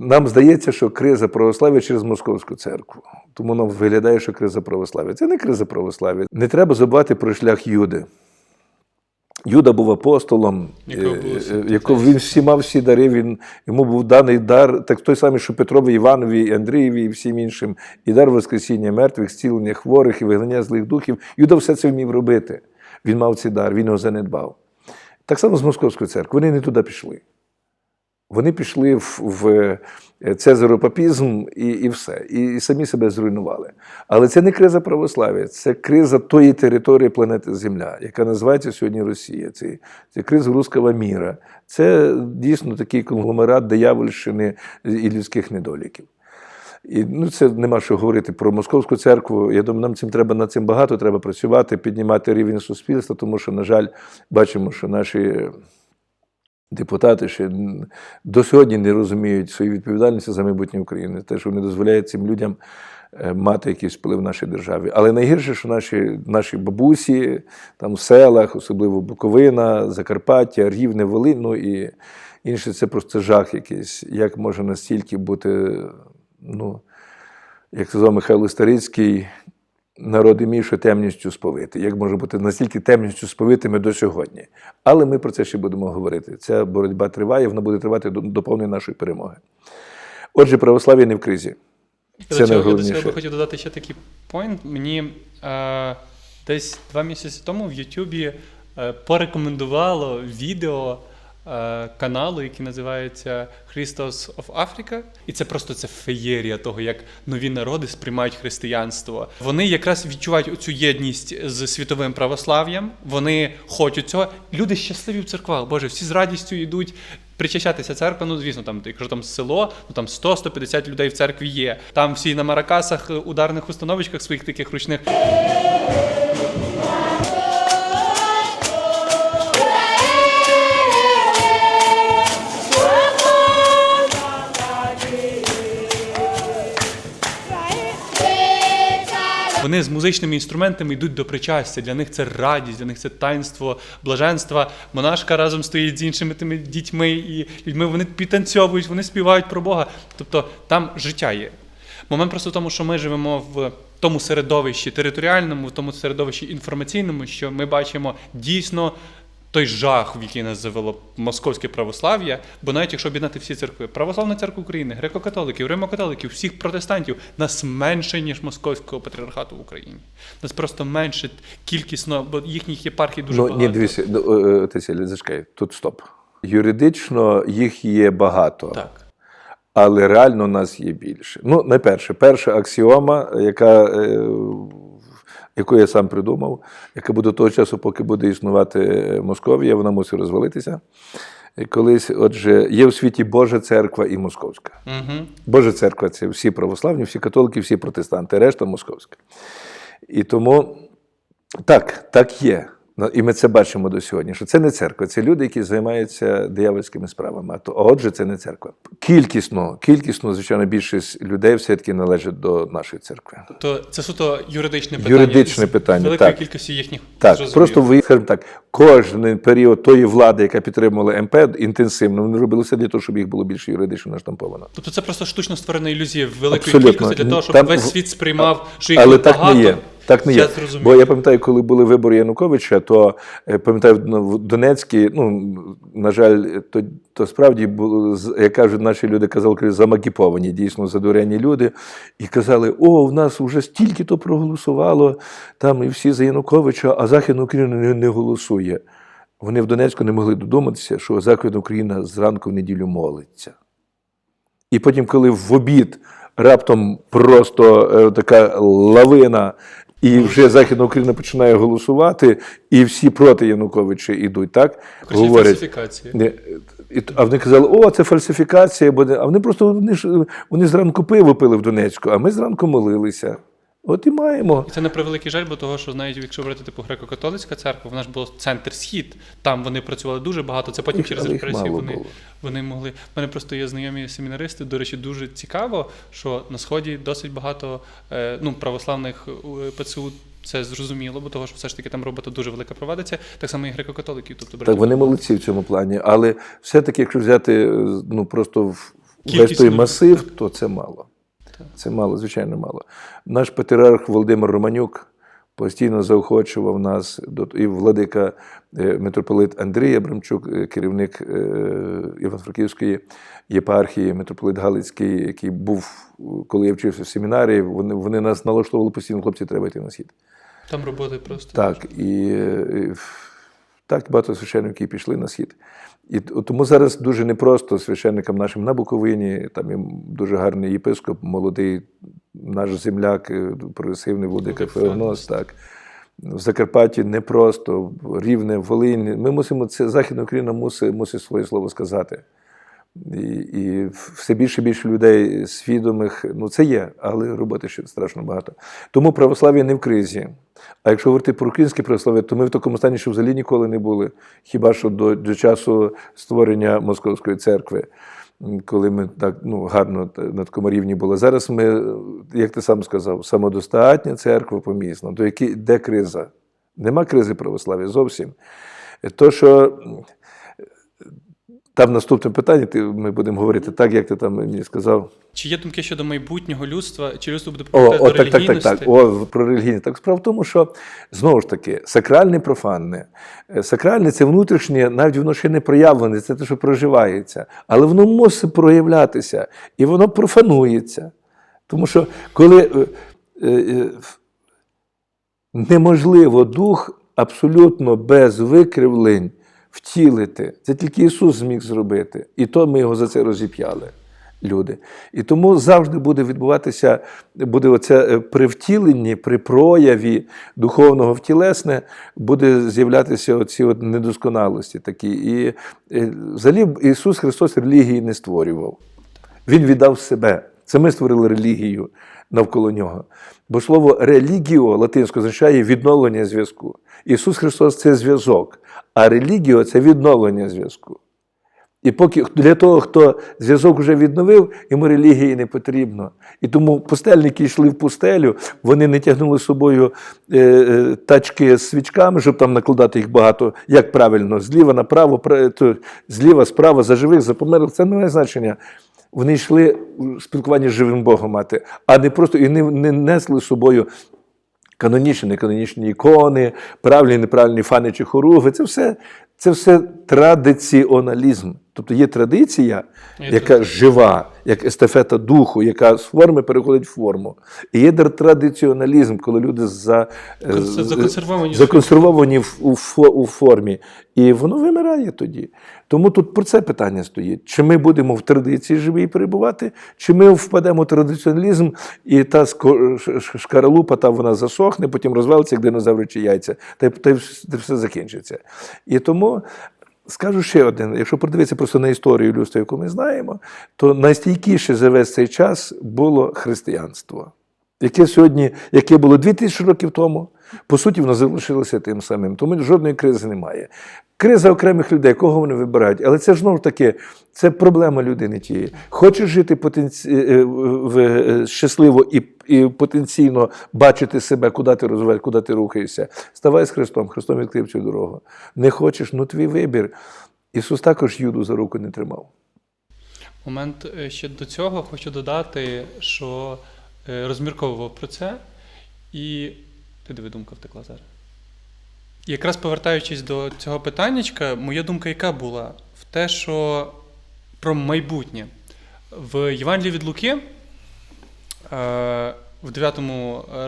Нам здається, що криза православ'я через московську церкву. Тому нам виглядає, що криза православ'я. Це не криза православ'я. Не треба забувати про шлях Юди. Юда був апостолом, Якого е, е, він всі мав всі дари. Він йому був даний дар, так той самий, що Петрові, Іванові, Андрієві і всім іншим, і дар Воскресіння мертвих, зцілення хворих і вигнання злих духів. Юда все це вмів робити. Він мав цей дар, він його занедбав. Так само з Московською церквою. Вони не туди пішли. Вони пішли в, в цезаропапізм і, і все, і, і самі себе зруйнували. Але це не криза православ'я, це криза тої території планети Земля, яка називається сьогодні Росія. Це, це криза руського міра. Це дійсно такий конгломерат диявольщини і людських недоліків. І ну, це нема що говорити про московську церкву. Я думаю, нам цим треба над цим багато треба працювати, піднімати рівень суспільства, тому що, на жаль, бачимо, що наші депутати ще до сьогодні не розуміють свої відповідальності за майбутнє України, те, що вони дозволяють цим людям е, мати якийсь вплив в нашій державі. Але найгірше, що наші, наші бабусі там в селах, особливо Буковина, Закарпаття, Рівне, Волинь, ну і інше, це просто жах якийсь. Як може настільки бути, ну, як сказав Михайло Старицький, народи що темністю сповити. Як може бути настільки темністю сповитими до сьогодні? Але ми про це ще будемо говорити. Ця боротьба триває, вона буде тривати до, до повної нашої перемоги. Отже, православ'я не в кризі. До Це цього, я до цього найголовніше. би хотів додати ще такий поінт. Мені е, десь два місяці тому в Ютубі е, порекомендувало відео каналу, який називається Christos of Africa. І це просто це феєрія того, як нові народи сприймають християнство. Вони якраз відчувають цю єдність з світовим православ'ям. Вони хочуть цього. Люди щасливі в церквах. Боже, всі з радістю йдуть причащатися церкви, ну звісно, там, якщо там село, ну там 100-150 людей в церкві є. Там всі на маракасах, е, ударних установочках своїх таких ручних. Вони з музичними інструментами йдуть до причастя. Для них це радість, для них це таїнство, блаженства. Монашка разом стоїть з іншими тими дітьми і людьми. Вони підтанцьовують, вони співають про Бога. Тобто там життя є. Момент просто в тому, що ми живемо в тому середовищі територіальному, в тому середовищі інформаційному, що ми бачимо дійсно той жах, в який нас завело московське православ'я. Бо навіть якщо об'єднати всі церкви, Православна церква України, греко-католиків, римо-католиків, всіх протестантів, нас менше, ніж московського патріархату в Україні. Нас просто менше кількісно, бо їхніх єпархій дуже ну, багато. ні, дивіться, ну, е, зачекай, тут стоп. Юридично їх є багато. Так. але реально нас є більше. Ну, найперше, перша аксіома, яка, е, яку я сам придумав, яка буде того часу, поки буде існувати Московія, вона мусить розвалитися. Е, Колись, отже, є в світі Божа церква і московська. Угу. Божа церква це всі православні, всі католики, всі протестанти, решта московська. І тому так, так є. Ну, І ми це бачимо до сьогодні, що це не церква, це люди, які займаються диявольськими справами. А то, а отже, це не церква. Кількісно, кількісно, звичайно, більшість людей все-таки належить до нашої церкви. Тобто це суто юридичне питання. Юридичне з питання, Великої так. кількості їхніх Так, просто ви, скажімо так, кожен період тої влади, яка підтримувала МП інтенсивно, вони робили все для того, щоб їх було більше юридично наштамповано. Тобто це просто штучно створена ілюзія великої Абсолютно. кількості для того, щоб Там- весь світ сприймав, що їх Але так багато. не є. Так не Я є. Бо я пам'ятаю, коли були вибори Януковича, то е, пам'ятаю, ну, в Донецькій, ну, на жаль, то, то справді було, як кажуть, наші люди казали, кажуть, замагіповані, дійсно задурені люди, і казали: о, в нас вже стільки то проголосувало, там і всі за Януковича, а Західна Україна не, не голосує. Вони в Донецьку не могли додуматися, що Західна Україна зранку в неділю молиться. І потім, коли в обід раптом просто е, така лавина, і вже Західна Україна починає голосувати, і всі проти Януковича йдуть, так? Фальсифікації. А вони казали, о, це фальсифікація, а вони просто вони ж вони зранку пиво пили в Донецьку, а ми зранку молилися. От і маємо. І це на превеликий жаль, бо того, що навіть якщо брати типу греко-католицька церква, вона ж була центр схід. Там вони працювали дуже багато. Це потім через репресії вони, було. вони могли. У мене просто є знайомі семінаристи. До речі, дуже цікаво, що на сході досить багато е, ну, православних е, ПЦУ. Це зрозуміло, бо того, що все ж таки там робота дуже велика проводиться, так само і греко-католиків. Тобто Так, вони молодці в цьому плані, але все-таки, якщо взяти е, ну, просто в, весь той масив, то це мало. Це мало, звичайно, мало. Наш патріарх Володимир Романюк постійно заохочував нас, і владика е, митрополит Андрій Абрамчук, е, керівник е, Івано-Франківської єпархії, митрополит Галицький, який був, коли я вчився в семінарії, вони, вони нас налаштовували постійно, хлопці, треба йти на схід. Там роботи просто. Так, і, е, так багато священників пішли на схід. І тому зараз дуже непросто священникам нашим на Буковині, там є дуже гарний єпископ, молодий наш земляк, е, прогресивний Владика Феонос. Так. В Закарпатті непросто, рівне, Волинь. Ми мусимо це Західна Україна мусить, мусить своє слово сказати. І, і все більше і більше людей свідомих, ну це є, але роботи ще страшно багато. Тому православ'я не в кризі. А якщо говорити про українське православ'я, то ми в такому стані, що взагалі ніколи не були. Хіба що до, до часу створення Московської церкви, коли ми так ну, гарно на такому рівні були. Зараз ми, як ти сам сказав, самодостатня церква помісна. До які, де криза? Нема кризи православ'я зовсім. То, що там наступне питання, ти, ми будемо говорити так, як ти там мені сказав. Чи є думки щодо майбутнього людства? Чи людство буде О, о, до так, так, так, так. О, про релігійність. Так справа в тому, що знову ж таки, сакральне профанне. Е, Сакральне це внутрішнє, навіть воно ще не проявлене, це те, що проживається. Але воно мусить проявлятися, і воно профанується. Тому що коли е, е, е, неможливо дух абсолютно без викривлень втілити. Це тільки Ісус зміг зробити. І то ми його за це розіп'яли. Люди. І тому завжди буде відбуватися, буде оце е, при втіленні, при прояві духовного в тілесне, буде з'являтися оці от недосконалості такі. І е, взагалі Ісус Христос релігії не створював. Він віддав себе. Це ми створили релігію навколо нього. Бо слово релігіо латинською означає відновлення зв'язку. Ісус Христос це зв'язок, а релігіо це відновлення зв'язку. І поки для того, хто зв'язок вже відновив, йому релігії не потрібно. І тому пустельники йшли в пустелю, вони не тягнули з собою е, е, тачки з свічками, щоб там накладати їх багато, як правильно, зліва направо, зліва, справа, за живих, за померлих. Це не має значення. Вони йшли у спілкування з живим Богом мати, а не просто і не, не несли з собою канонічні, неканонічні ікони, правильні, неправильні фани чи хоруги. Це все, це все традиціоналізм. Тобто є традиція, Є яка жива, як естафета духу, яка з форми переходить в форму. І є традиціоналізм, коли люди за, е, законсервовані. законсервовані в, у, у формі. І воно вимирає тоді. Тому тут про це питання стоїть: чи ми будемо в традиції живі перебувати, чи ми впадемо в традиціоналізм, і та шкаралупа та вона засохне, потім розвалиться, як динозавричі яйця, та та та все закінчиться. І тому. Скажу ще один: якщо подивитися просто на історію людства, яку ми знаємо, то найстійкіше за весь цей час було християнство, яке сьогодні, яке було 2000 років тому, по суті, воно залишилося тим самим. Тому жодної кризи немає. Криза окремих людей, кого вони вибирають, але це ж таки це проблема людини тієї. Хочеш жити потенці... е, в- е, щасливо і, і потенційно бачити себе, куди ти розвиваєш, куди ти рухаєшся. Ставай з Христом, Христом відкрив цю дорогу. Не хочеш, ну твій вибір. Ісус також Юду за руку не тримав. Момент е, ще до цього хочу додати, що е, розмірковував про це, і диви, думка втекла зараз. Якраз повертаючись до цього питаннячка, моя думка яка була? В те, що про майбутнє. В Євангелії від Луки е, в 9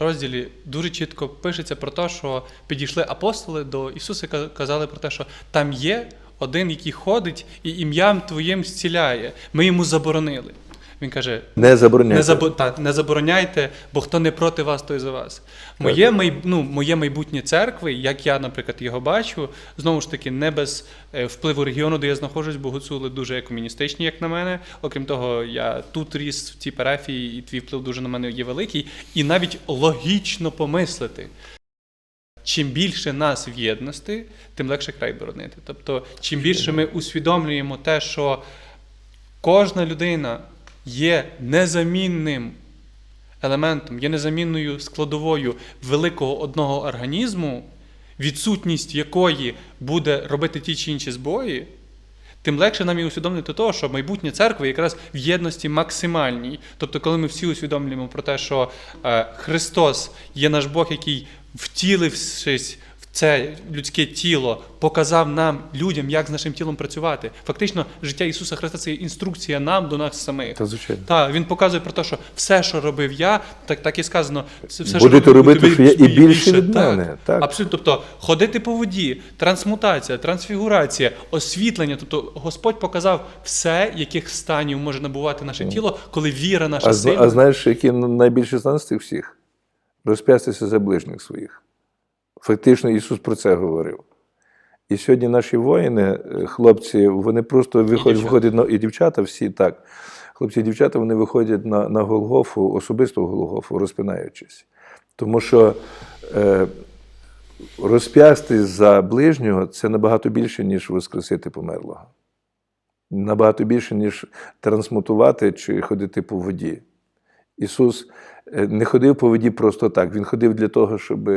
розділі дуже чітко пишеться про те, що підійшли апостоли до Ісуса і казали про те, що там є один, який ходить і ім'ям Твоїм зціляє. Ми йому заборонили. Він каже: Не забороняйте. не, забо... так, не забороняйте, бо хто не проти вас, той за вас. Моє, май... ну, моє майбутнє церкви, як я, наприклад, його бачу, знову ж таки, не без е, впливу регіону, де я знаходжусь, бо гуцули дуже екомуністичні, як на мене. Окрім того, я тут ріс в цій парафії, і твій вплив дуже на мене є великий. І навіть логічно помислити. Чим більше нас в єдності, тим легше край боронити. Тобто, чим більше ми усвідомлюємо те, що кожна людина є незамінним елементом, є незамінною складовою великого одного організму, відсутність якої буде робити ті чи інші збої, тим легше нам і усвідомити того, що майбутнє церкви якраз в єдності максимальній. Тобто, коли ми всі усвідомлюємо про те, що е, Христос є наш Бог, який втілившись це людське тіло, показав нам, людям, як з нашим тілом працювати. Фактично, життя Ісуса Христа це інструкція нам до нас самих. Та звичайно. Так, він показує про те, що все, що робив я, так, так і сказано, все, Будете що робив, робити, що я, і більше від мене, так. Абсолютно. Тобто ходити по воді, трансмутація, трансфігурація, освітлення. Тобто Господь показав все, яких станів може набувати наше тіло, коли віра наша А, сильна. а знаєш, який найбільший стан з тих всіх? Розп'ятися за ближніх своїх. Фактично, Ісус про це говорив. І сьогодні наші воїни, е, хлопці, вони просто виходять, виходять на і дівчата, всі так. Хлопці і дівчата вони виходять на, на Голгофу, особисто в Голгофу, розпинаючись. Тому що е, розп'ясти за ближнього це набагато більше, ніж воскресити померлого. Набагато більше, ніж трансмутувати чи ходити по воді. Ісус е, не ходив по воді просто так. Він ходив для того, щоб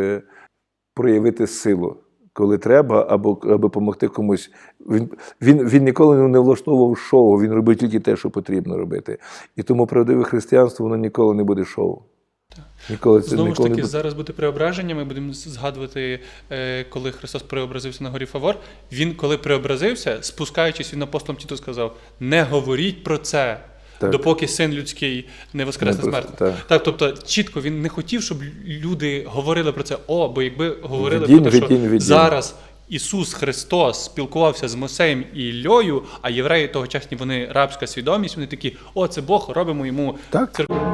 проявити силу, коли треба, або аби допомогти комусь. Він, він, він ніколи не влаштовував шоу, він робив тільки те, що потрібно робити. І тому правдиве християнство воно ніколи не буде шоу. Ніколи це Знову ж таки, зараз буде преображення. Ми будемо згадувати, е, коли Христос преобразився на горі Фавор. Він, коли преобразився, спускаючись, він апостолам Тіту сказав: не говоріть про це. Так. Допоки син людський не воскресне мертвих. так. Так, тобто, чітко він не хотів, щоб люди говорили про це. О, бо якби говорили відін, про те, що відін, зараз Ісус Христос спілкувався з Мосеєм і Ільою, а євреї тогочасні вони рабська свідомість, вони такі, о, це Бог, робимо йому церкву.